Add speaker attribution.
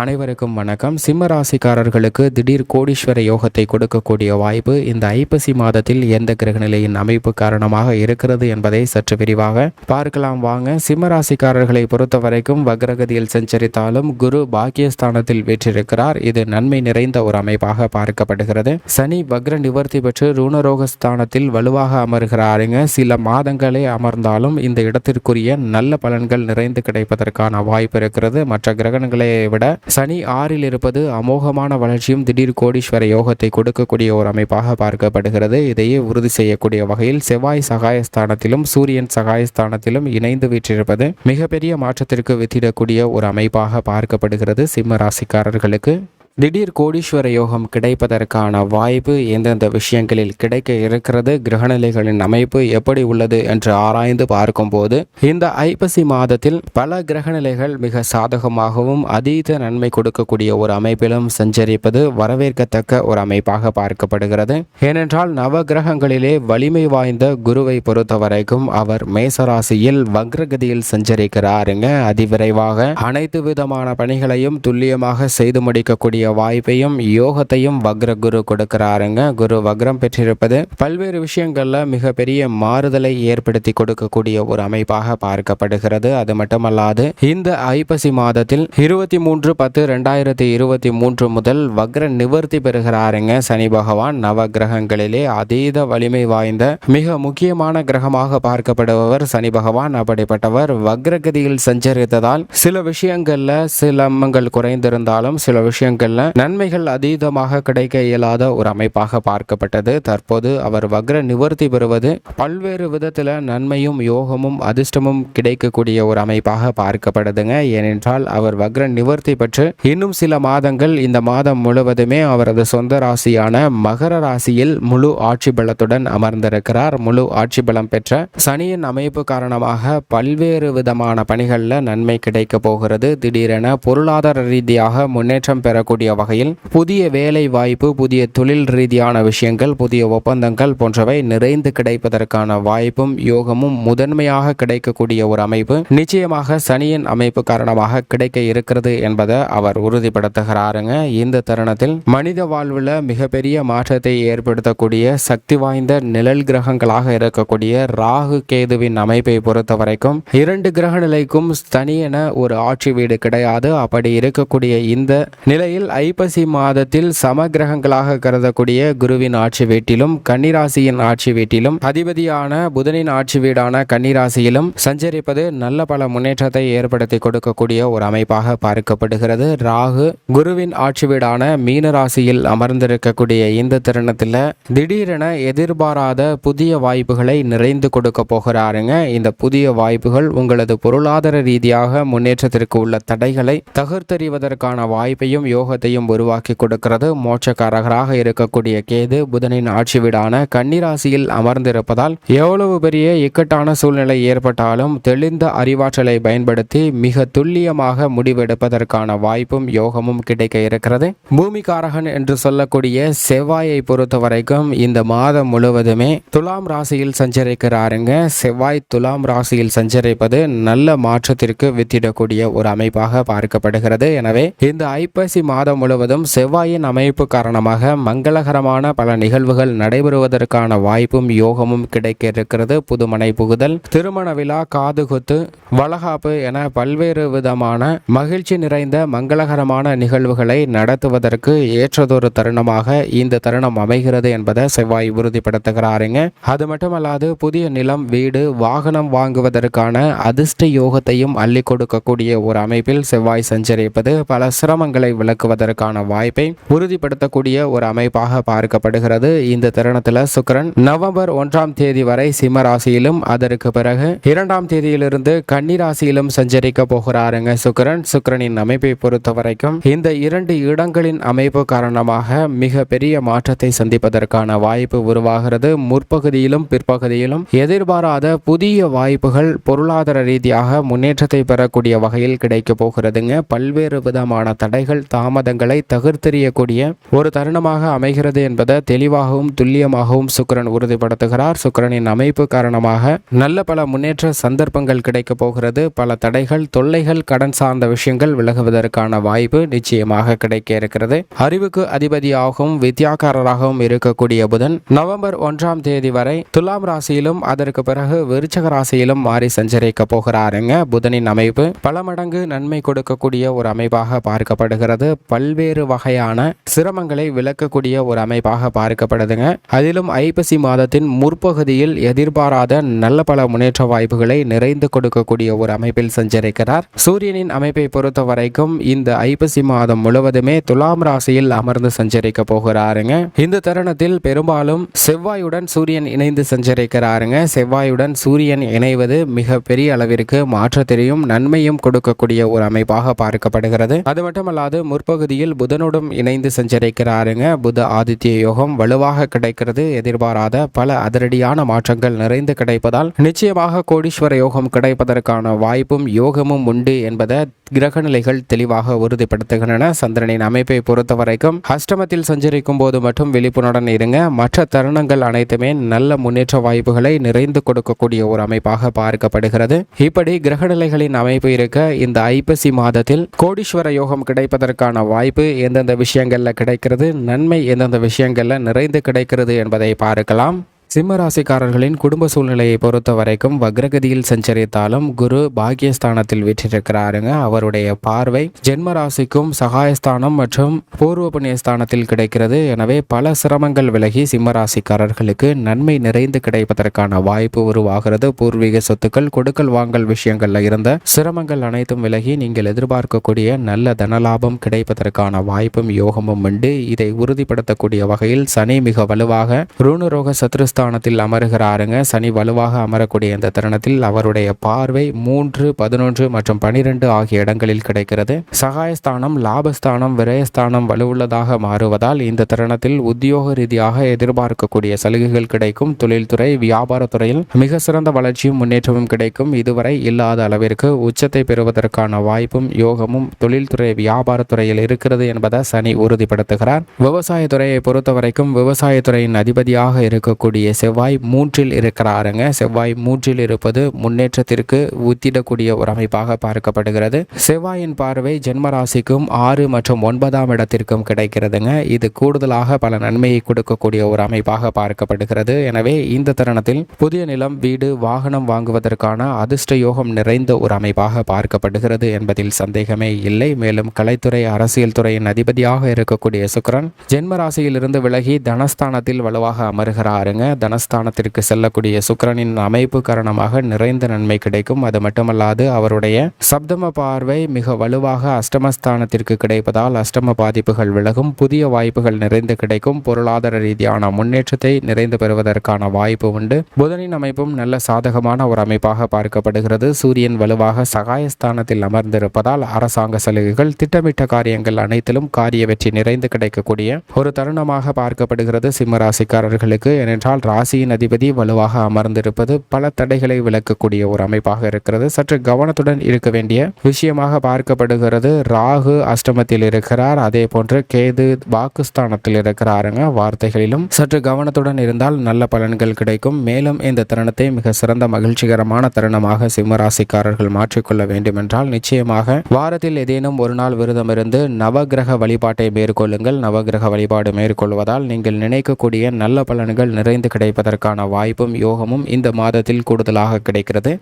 Speaker 1: அனைவருக்கும் வணக்கம். சிம்ம ராசிக்காரர்களுக்கு திடீர் கோடீஸ்வர யோகத்தை கொடுக்கக்கூடிய வாய்ப்பு இந்த ஐப்பசி மாதத்தில் எந்த கிரகநிலையின் அமைப்பு காரணமாக இருக்கிறது என்பதை சற்று விரிவாக பார்க்கலாம் வாங்க. சிம்ம ராசிக்காரர்களை பொறுத்த வரைக்கும் வக்ரகதியில் சஞ்சரித்தாலும் குரு பாக்கியஸ்தானத்தில் வெற்றிருக்கிறார். இது நன்மை நிறைந்த ஒரு அமைப்பாக பார்க்கப்படுகிறது. சனி வக்ர நிவர்த்தி பெற்று ரூணரோகஸ்தானத்தில் வலுவாக அமர்கிறாருங்க. சில மாதங்களே அமர்ந்தாலும் இந்த இடத்திற்குரிய நல்ல பலன்கள் நிறைந்து கிடைப்பதற்கான வாய்ப்பு இருக்கிறது. மற்ற கிரகணங்களை விட சனி ஆறில் இருப்பது அமோகமான வளர்ச்சியும் திடீர் கோடீஸ்வர யோகத்தை கொடுக்கக்கூடிய ஒரு அமைப்பாக பார்க்கப்படுகிறது. இதையே உறுதி செய்யக்கூடிய வகையில் செவ்வாய் சகாயஸ்தானத்திலும் சூரியன் சகாயஸ்தானத்திலும் இணைந்து வீற்றிருப்பது மிகப்பெரிய மாற்றத்திற்கு வித்திடக்கூடிய ஒரு அமைப்பாக பார்க்கப்படுகிறது. சிம்ம ராசிக்காரர்களுக்கு திடீர் கோடீஸ்வர யோகம் கிடைப்பதற்கான வாய்ப்பு எந்தெந்த விஷயங்களில் கிடைக்க இருக்கிறது கிரகநிலைகளின் அமைப்பு எப்படி உள்ளது என்று ஆராய்ந்து பார்க்கும்போது இந்த ஐப்பசி மாதத்தில் பல கிரகநிலைகள் மிக சாதகமாகவும் அதீத நன்மை கொடுக்கக்கூடிய ஒரு அமைப்பிலும் சஞ்சரிப்பது வரவேற்கத்தக்க ஒரு அமைப்பாக பார்க்கப்படுகிறது. ஏனென்றால் நவ கிரகங்களிலே வலிமை வாய்ந்த குருவை பொறுத்த வரைக்கும் அவர் மேசராசியில் வக்ரகதியில் சஞ்சரிக்கிறாருங்க. அதிவிரைவாக அனைத்து விதமான பணிகளையும் துல்லியமாக செய்து முடிக்கக்கூடிய வாய்ப்பையும் யோகத்தையும் வக்ர குரு கொடுக்கிறாருங்க. குரு வக்ரம் பெற்றிருப்பது பல்வேறு விஷயங்கள்ல மிகப்பெரிய மாறுதலை ஏற்படுத்தி கொடுக்கக்கூடிய ஒரு அமைப்பாக பார்க்கப்படுகிறது. அது மட்டுமல்லாது இந்த ஐப்பசி மாதத்தில் இருபத்தி மூன்று பத்து ரெண்டாயிரத்தி இருபத்தி மூன்று முதல் வக்ர நிவர்த்தி பெறுகிறாருங்க. சனி பகவான் நவ கிரகங்களிலே அதீத வலிமை வாய்ந்த மிக முக்கியமான கிரகமாக பார்க்கப்படுபவர் சனி பகவான். அப்படிப்பட்டவர் வக்ரகதியில் சஞ்சரித்ததால் சில விஷயங்கள்ல சிலம்பங்கள் குறைந்திருந்தாலும் சில விஷயங்களில் நன்மைகள் அதீதமாக கிடைக்க இயலாத ஒரு அமைப்பாக பார்க்கப்பட்டது. தற்போது அவர் வக்ர நிவர்த்தி பெறுவது பல்வேறு விதத்தில் நன்மையும் யோகமும் அதிர்ஷ்டமும் கிடைக்கக்கூடிய ஒரு அமைப்பாக பார்க்கப்படுதுங்க. ஏனென்றால் அவர் வக்ர நிவர்த்தி பெற்று இன்னும் சில மாதங்கள் இந்த மாதம் முழுவதுமே அவரது சொந்த ராசியான மகர ராசியில் முழு ஆட்சி பலத்துடன் அமர்ந்திருக்கிறார். முழு ஆட்சி பலம் பெற்ற சனியின் அமைப்பு காரணமாக பல்வேறு விதமான பணிகளில் நன்மை கிடைக்க போகிறது. திடீரென பொருளாதார ரீதியாக முன்னேற்றம் பெறக்கூடிய வகையில் புதிய வேலை வாய்ப்பு புதிய தொழில் ரீதியான விஷயங்கள் புதிய ஒப்பந்தங்கள் போன்றவை நிறைந்து கிடைப்பதற்கான வாய்ப்பும் யோகமும் முதன்மையாக கிடைக்கக்கூடிய ஒரு அமைப்பு. நிச்சயமாக சனியின் அமைப்பு காரணமாக கிடைக்க இருக்கிறது என்பதை அவர் உறுதிப்படுத்துகிறாருங்க. இந்த தருணத்தில் மனித வாழ்வில் மிகப்பெரிய மாற்றத்தை ஏற்படுத்தக்கூடிய சக்தி வாய்ந்த நிழல் கிரகங்களாக இருக்கக்கூடிய ராகு கேதுவின் அமைப்பை பொறுத்த வரைக்கும் இரண்டு கிரக நிலைக்கும் தனியென ஒரு ஆட்சி வீடு கிடையாது. அப்படி இருக்கக்கூடிய இந்த நிலையில் ஐப்பசி மாதத்தில் சமகிரகங்களாக கருதக்கூடிய குருவின் ஆட்சி வீட்டிலும் கன்னிராசியின் ஆட்சி வீட்டிலும் அதிபதியான புதனின் ஆட்சி வீடான கன்னிராசியிலும் சஞ்சரிப்பது நல்ல பல முன்னேற்றத்தை ஏற்படுத்தி கொடுக்கக்கூடிய ஒரு அமைப்பாக பார்க்கப்படுகிறது. ராகு குருவின் ஆட்சி வீடான மீன ராசியில் அமர்ந்திருக்கக்கூடிய இந்த தருணத்தில் திடீரென எதிர்பாராத புதிய வாய்ப்புகளை நிறைந்து கொடுக்க போகிறாருங்க. இந்த புதிய வாய்ப்புகள் உங்களது பொருளாதார ரீதியாக முன்னேற்றத்திற்கு உள்ள தடைகளை தகர்த்தெறிவதற்கான வாய்ப்பையும் யோக யோகத்தையும் உருவாக்கி கொடுக்கிறது. மோட்சக்காரகராக இருக்கக்கூடிய கேது புதனின் ஆட்சி வீடான கன்னிராசியில் அமர்ந்திருப்பதால் எவ்வளவு பெரிய இக்கட்டான சூழ்நிலை ஏற்பட்டாலும் தெளிந்த அறிவாற்றலை பயன்படுத்தி மிக துல்லியமாக முடிவெடுப்பதற்கான வாய்ப்பும் யோகமும் கிடைக்க இருக்கிறது. பூமிகாரகன் என்று சொல்லக்கூடிய செவ்வாயை பொறுத்த வரைக்கும் இந்த மாதம் முழுவதுமே துலாம் ராசியில் சஞ்சரிக்கிறாருங்க. செவ்வாய் துலாம் ராசியில் சஞ்சரிப்பது நல்ல மாற்றத்திற்கு வித்திடக்கூடிய ஒரு அமைப்பாக பார்க்கப்படுகிறது. எனவே இந்த ஐப்பசி மாதம் முழுவதும் செவ்வாயின் அமைப்பு காரணமாக மங்களகரமான பல நிகழ்வுகள் நடைபெறுவதற்கான வாய்ப்பும் யோகமும் கிடைக்க இருக்கிறது புதுமனை புகுதல் திருமண விழா காதுகுத்து வளகாப்பு என பல்வேறு விதமான மகிழ்ச்சி நிறைந்த மங்களகரமான நிகழ்வுகளை நடத்துவதற்கு ஏற்றதொரு தருணமாக இந்த தருணம் அமைகிறது என்பதை செவ்வாய் உறுதிப்படுத்துகிறாருங்க. அது மட்டுமல்லாது புதிய நிலம் வீடு வாகனம் வாங்குவதற்கான அதிர்ஷ்ட யோகத்தையும் அள்ளி கொடுக்கக்கூடிய ஒரு அமைப்பில் செவ்வாய் சஞ்சரிப்பது பல சிரமங்களை விளக்குவது விளக்குவதற்கான வாய்ப்பை உறுதிப்படுத்தக்கூடிய ஒரு அமைப்பாக பார்க்கப்படுகிறது. இந்த தருணத்தில் சுக்கிரன் நவம்பர் ஒன்றாம் தேதி வரை சிம்ம ராசியிலும் அதற்கு பிறகு இரண்டாம் தேதியிலிருந்து கன்னிராசியிலும் சஞ்சரிக்க போகிறாருங்க சுக்கிரன். சுக்கிரனின் அமைப்பை பொறுத்த வரைக்கும் இந்த இரண்டு இடங்களின் அமைப்பு காரணமாக மிக பெரிய மாற்றத்தை சந்திப்பதற்கான வாய்ப்பு உருவாகிறது. முற்பகுதியிலும் பிற்பகுதியிலும் எதிர்பாராத புதிய வாய்ப்புகள் பொருளாதார ரீதியாக முன்னேற்றத்தை பெறக்கூடிய வகையில் கிடைக்க போகிறதுங்க. பல்வேறு விதமான தடைகள் தாமத வாதங்களை தகர்த்தெறியக்கூடிய ஒரு தருணமாக அமைகிறது என்பதை தெளிவாகவும் துல்லியமாகவும் சுக்கரன் உறுதிப்படுத்துகிறார். சுக்கரனின் அமைப்பு காரணமாக நல்ல பல முன்னேற்ற சந்தர்ப்பங்கள் கிடைக்கப் போகிறது. பல தடைகள் தொல்லைகள் கடன் சார்ந்த விஷயங்கள் விலகுவதற்கான வாய்ப்பு நிச்சயமாக கிடைக்க இருக்கிறது. அறிவுக்கு அதிபதியாகவும் வித்யாக்காரராகவும் இருக்கக்கூடிய புதன் நவம்பர் ஒன்றாம் தேதி வரை துலாம் ராசியிலும் அதற்கு பிறகு விருச்சக ராசியிலும் மாறி சஞ்சரிக்க போகிறாருங்க. புதனின் அமைப்பு பல மடங்கு நன்மை கொடுக்கக்கூடிய ஒரு அமைப்பாக பார்க்கப்படுகிறது. பல்வேறு வகையான சிரமங்களை விளக்கக்கூடிய ஒரு அமைப்பாக பார்க்கப்படுதுங்க. அதிலும் ஐப்பசி மாதத்தின் முற்பகுதியில் எதிர்பாராத நல்ல பல முன்னேற்ற வாய்ப்புகளை நிறைந்து கொடுக்கக்கூடிய ஒரு அமைப்பில் சஞ்சரிக்கிறார். சூரியனின் அமைப்பை பொறுத்த வரைக்கும் இந்த ஐப்பசி மாதம் முழுவதுமே துலாம் ராசியில் அமர்ந்து சஞ்சரிக்க போகிறாருங்க. இந்த தருணத்தில் பெரும்பாலும் செவ்வாயுடன் சூரியன் இணைந்து சஞ்சரிக்கிறாருங்க. செவ்வாயுடன் சூரியன் இணைவது மிக பெரிய அளவிற்கு மாற்றத்தையும் நன்மையும் கொடுக்கக்கூடிய ஒரு அமைப்பாக பார்க்கப்படுகிறது. அது மட்டுமல்லாது முற்பகுதியில் புதனுடன் இணைந்து சஞ்சரிக்கிறாருங்க. புத ஆதித்ய யோகம் வலுவாக கிடைக்கிறது. எதிர்பாராத பல அதிரடியான மாற்றங்கள் நிறைந்து கிடைப்பதால் நிச்சயமாக கோடீஸ்வர யோகம் கிடைப்பதற்கான வாய்ப்பும் யோகமும் உண்டு என்பதை கிரகநிலைகள் தெளிவாக உறுதிப்படுத்துகின்றன. சந்திரனின் அமைப்பை பொறுத்த வரைக்கும் அஷ்டமத்தில் சஞ்சரிக்கும் போது மட்டும் விழிப்புணர்வுடன் இருங்க. மற்ற தருணங்கள் அனைத்துமே நல்ல முன்னேற்ற வாய்ப்புகளை நிறைந்து கொடுக்கக்கூடிய ஒரு அமைப்பாக பார்க்கப்படுகிறது. இப்படி கிரகநிலைகளின் அமைப்பு இருக்க இந்த ஐப்பசி மாதத்தில் கோடீஸ்வர யோகம் கிடைப்பதற்கான வாய்ப்பு எந்தெந்த விஷயங்களில் கிடைக்கிறது நன்மை எந்தெந்த விஷயங்களில் நிறைந்து கிடைக்கிறது என்பதை பார்க்கலாம். சிம்ம ராசிக்காரர்களின் குடும்ப சூழ்நிலையை பொறுத்த வரைக்கும் வக்ரகதியில் சஞ்சரித்தாலும் குரு பாக்கியஸ்தானத்தில் வீற்றிருக்கிறாருங்க. அவருடைய பார்வை ஜென்ம ராசிக்கும் சகாயஸ்தானம் மற்றும் பூர்வ புண்ணியஸ்தானத்தில் கிடைக்கிறது. எனவே பல சிரமங்கள் விலகி சிம்ம ராசிக்காரர்களுக்கு நன்மை நிறைந்து கிடைப்பதற்கான வாய்ப்பு உருவாகிறது. பூர்வீக சொத்துக்கள் கொடுக்கல் வாங்கல் விஷயங்கள்ல இருந்த சிரமங்கள் அனைத்தும் விலகி நீங்கள் எதிர்பார்க்கக்கூடிய நல்ல தனலாபம் கிடைப்பதற்கான வாய்ப்பும் யோகமும் உண்டு. இதை உறுதிப்படுத்தக்கூடிய வகையில் சனி மிக வலுவாக ரூணுரோக ஸ்தானத்தில் அமருகிறாருங்க. சனி வலுவாக அமரக்கூடிய இந்த தருணத்தில் அவருடைய பார்வை மூன்று பதினொன்று மற்றும் பனிரெண்டு ஆகிய இடங்களில் கிடைக்கிறது. சகாயஸ்தானம் லாபஸ்தானம் விரயஸ்தானம் வலுவுள்ளதாக மாறுவதால் இந்த தருணத்தில் உத்தியோக ரீதியாக எதிர்பார்க்கக்கூடிய சலுகைகள் கிடைக்கும். தொழில்துறை வியாபாரத்துறையில் மிக சிறந்த வளர்ச்சியும் முன்னேற்றமும் கிடைக்கும். இதுவரை இல்லாத அளவிற்கு உச்சத்தை பெறுவதற்கான வாய்ப்பும் யோகமும் தொழில்துறை வியாபாரத்துறையில் இருக்கிறது என்பதை சனி உறுதிப்படுத்துகிறார். விவசாயத்துறையை பொறுத்தவரைக்கும் விவசாயத்துறையின் அதிபதியாக இருக்கக்கூடிய செவ்வாய் மூன்றில் இருக்கிறாருங்க. செவ்வாய் மூன்றில் இருப்பது முன்னேற்றத்திற்கு உத்திடக்கூடிய ஒரு அமைப்பாக பார்க்கப்படுகிறது. செவ்வாயின் பார்வை ஜென்ம ராசிக்கும் ஆறு மற்றும் ஒன்பதாம் இடத்திற்கும் கிடைக்கிறதுங்க. இது கூடுதலாக பல நன்மையை கொடுக்கக்கூடிய ஒரு அமைப்பாக பார்க்கப்படுகிறது. எனவே இந்த தருணத்தில் புதிய நிலம் வீடு வாகனம் வாங்குவதற்கான அதிர்ஷ்ட யோகம் நிறைந்த ஒரு அமைப்பாக பார்க்கப்படுகிறது என்பதில் சந்தேகமே இல்லை. மேலும் கலைத்துறை அரசியல் துறையின் அதிபதியாக இருக்கக்கூடிய சுக்கிரன் ஜென்ம ராசியிலிருந்து விலகி தனஸ்தானத்தில் வலுவாக அமர்கிறாருங்க. தனஸ்தானத்திற்கு செல்லக்கூடிய சுக்கிரனின் அமைப்பு காரணமாக நிறைந்த நன்மை கிடைக்கும். அது மட்டுமல்லாது அவருடைய சப்தம பார்வை மிக வலுவாக அஷ்டமஸ்தானத்திற்கு கிடைப்பதால் அஷ்டம பாதிப்புகள் விலகும். புதிய வாய்ப்புகள் நிறைந்து கிடைக்கும். பொருளாதார ரீதியான முன்னேற்றத்தை நிறைந்து பெறுவதற்கான வாய்ப்பு உண்டு. புதனின் அமைப்பும் நல்ல சாதகமான ஒரு அமைப்பாக பார்க்கப்படுகிறது. சூரியன் வலுவாக சகாயஸ்தானத்தில் அமர்ந்திருப்பதால் அரசாங்க சலுகைகள் திட்டமிட்ட காரியங்கள் அனைத்திலும் காரிய வெற்றி நிறைந்து கிடைக்கக்கூடிய ஒரு தருணமாக பார்க்கப்படுகிறது. சிம்ம ராசிக்காரர்களுக்கு ஏனென்றால் ராசியின் அதிபதி வலுவாக அமர்ந்திருப்பது பல தடைகளை விளக்கக்கூடிய ஒரு அமைப்பாக இருக்கிறது. சற்று கவனத்துடன் இருக்க வேண்டிய விஷயமாக பார்க்கப்படுகிறது. ராகு அஷ்டமத்தில் இருக்கிறார். அதே போன்று கேது வாக்குஸ்தானத்தில் இருக்கிறாருங்க. வார்த்தைகளிலும் சற்று கவனத்துடன் இருந்தால் நல்ல பலன்கள் கிடைக்கும். மேலும் இந்த தருணத்தை மிக சிறந்த மகிழ்ச்சிகரமான தருணமாக சிம்மராசிக்காரர்கள் மாற்றிக்கொள்ள வேண்டுமென்றால் நிச்சயமாக வாரத்தில் ஏதேனும் ஒரு நாள் விரதம் இருந்து நவகிரக வழிபாட்டை மேற்கொள்ளுங்கள். நவகிரக வழிபாடு மேற்கொள்வதால் நீங்கள் நினைக்கக்கூடிய நல்ல பலன்கள் நிறைந்து கிடைப்பதற்கான வாய்ப்பும் யோகமும் இந்த மாதத்தில் கூடுதலாக கிடைக்கிறது.